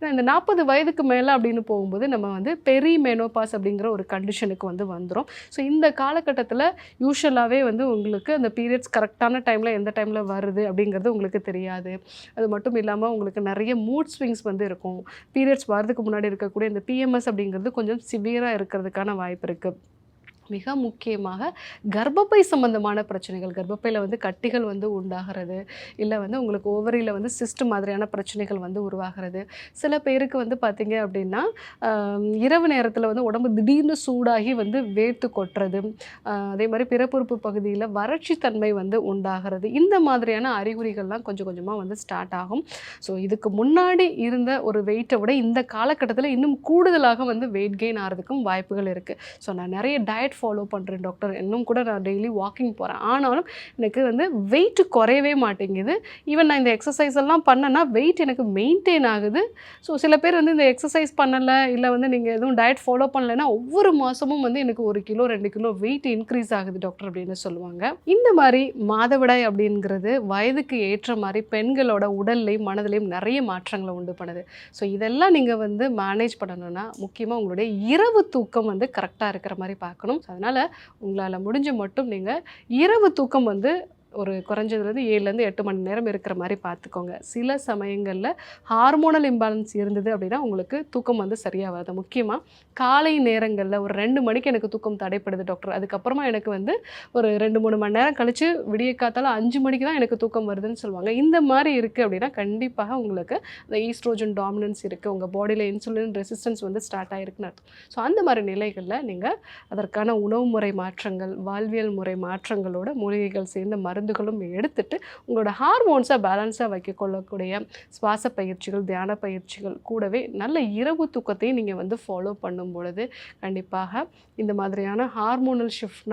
ஏன்னா இந்த நாற்பது வயதுக்கு மேலே அப்படின்னு போகும்போது நம்ம வந்து பெரி மெனோபாஸ் அப்படிங்கிற ஒரு கண்டிஷனுக்கு வந்து வந்துடும் ஸோ இந்த காலகட்டத்தில் யூஸ்வலாகவே வந்து உங்களுக்கு அந்த பீரியட்ஸ் கரெக்டான டைமில் எந்த டைமில் வருது அப்படிங்கிறது உங்களுக்கு தெரியாது. அது மட்டும் இல்லாமல் உங்களுக்கு நிறைய மூட் ஸ்விங்ஸ் வந்து இருக்கும். பீரியட்ஸ் வரதுக்கு முன்னாடி இருக்கக்கூடிய இந்த பிஎம்எஸ் அப்படிங்கிறது கொஞ்சம் சிவியராக இருக்கிறதுக்கான வாய்ப்பு இருக்குது மிக முக்கியமாக கர்ப்பப்பை சம்பந்தமான பிரச்சனைகள். கர்ப்பப்பையில் வந்து கட்டிகள் வந்து உண்டாகிறது. இல்லை வந்து உங்களுக்கு ஓவரியில் வந்து சிஸ்ட் மாதிரியான பிரச்சனைகள் வந்து உருவாகிறது. சில பேருக்கு வந்து பார்த்திங்க அப்படின்னா இரவு நேரத்தில் வந்து உடம்பு திடீர்னு சூடாகி வந்து வேர்த்து கொட்டுறது அதே மாதிரி பிறப்புறுப்பு பகுதியில் வறட்சி தன்மை வந்து உண்டாகிறது. இந்த மாதிரியான அறிகுறிகள்லாம் கொஞ்சம் கொஞ்சமாக வந்து ஸ்டார்ட் ஆகும். ஸோ இதுக்கு முன்னாடி இருந்த ஒரு வெயிட்டை விட இந்த காலகட்டத்தில் இன்னும் கூடுதலாக வந்து வெயிட் கெயின் ஆகிறதுக்கும் வாய்ப்புகள் இருக்குது ஸோ நான் நிறைய டயட் ஃபாலோ பண்ணுறேன் டாக்டர் இன்னும் கூட நான் டெய்லி வாக்கிங் போகிறேன் ஆனாலும் எனக்கு வந்து வெயிட் குறையவே மாட்டேங்குது. ஈவன் நான் இந்த எக்ஸசைஸ் எல்லாம் பண்ணேன்னா வெயிட் எனக்கு மெயின்டைன் ஆகுது. ஸோ சில பேர் வந்து இந்த எக்ஸசைஸ் பண்ணலை இல்லை வந்து நீங்கள் எதுவும் டயட் ஃபாலோ பண்ணலைன்னா ஒவ்வொரு மாதமும் வந்து எனக்கு ஒரு கிலோ ரெண்டு கிலோ வெயிட் இன்க்ரீஸ் ஆகுது டாக்டர் அப்படின்னு சொல்லுவாங்க. இந்த மாதிரி மாதவிடாய் அப்படிங்கிறது வயதுக்கு ஏற்ற மாதிரி பெண்களோட உடல்லையும் மனதிலையும் நிறைய மாற்றங்களை உண்டு பண்ணுது. ஸோ இதெல்லாம் நீங்கள் வந்து மேனேஜ் பண்ணணும்னா முக்கியமாக உங்களுடைய இரவு தூக்கம் வந்து கரெக்டாக இருக்கிற மாதிரி பார்க்கணும். அதனால் உங்களால் முடிஞ்ச மட்டும் நீங்கள் இரவு தூக்கம் வந்து ஒரு குறைஞ்சதுலேருந்து ஏழுலேருந்து எட்டு மணி நேரம் இருக்கிற மாதிரி பார்த்துக்கோங்க. சில சமயங்களில் ஹார்மோனல் இம்பாலன்ஸ் இருந்தது அப்படின்னா உங்களுக்கு தூக்கம் வந்து சரியாக வராது. முக்கியமாக காலை நேரங்களில் ஒரு ரெண்டு மணிக்கு எனக்கு தூக்கம் தடைப்படுது டாக்டர் அதுக்கப்புறமா எனக்கு வந்து ஒரு ரெண்டு மூணு மணி நேரம் கழித்து விடிய காத்தால அஞ்சு மணிக்கு தான் எனக்கு தூக்கம் வருதுன்னு சொல்லுவாங்க. இந்த மாதிரி இருக்குது அப்படின்னா கண்டிப்பாக உங்களுக்கு அந்த ஈஸ்ட்ரோஜன் டாமினன்ஸ் இருக்குது உங்கள் பாடியில் இன்சுலின் ரெசிஸ்டன்ஸ் வந்து ஸ்டார்ட் ஆகிருக்குன்னு அர்த்தம். ஸோ அந்த மாதிரி நிலைகளில் நீங்கள் அதற்கான உணவு முறை மாற்றங்கள் வாழ்வியல் முறை மாற்றங்களோட மூலிகைகள் சேர்ந்த மருந்துகளும் எடுத்துட்டு உங்களோட ஹார்மோன்ஸை பேலன்ஸாக வைக்க கொள்ளக்கூடிய சுவாச பயிற்சிகள் தியான பயிற்சிகள் கூடவே நல்ல இரவு தூக்கத்தையும் நீங்கள் வந்து ஃபாலோ பண்ணும் பொழுது கண்டிப்பாக இந்த மாதிரியான ஹார்மோனல் ஷிஃப்ட்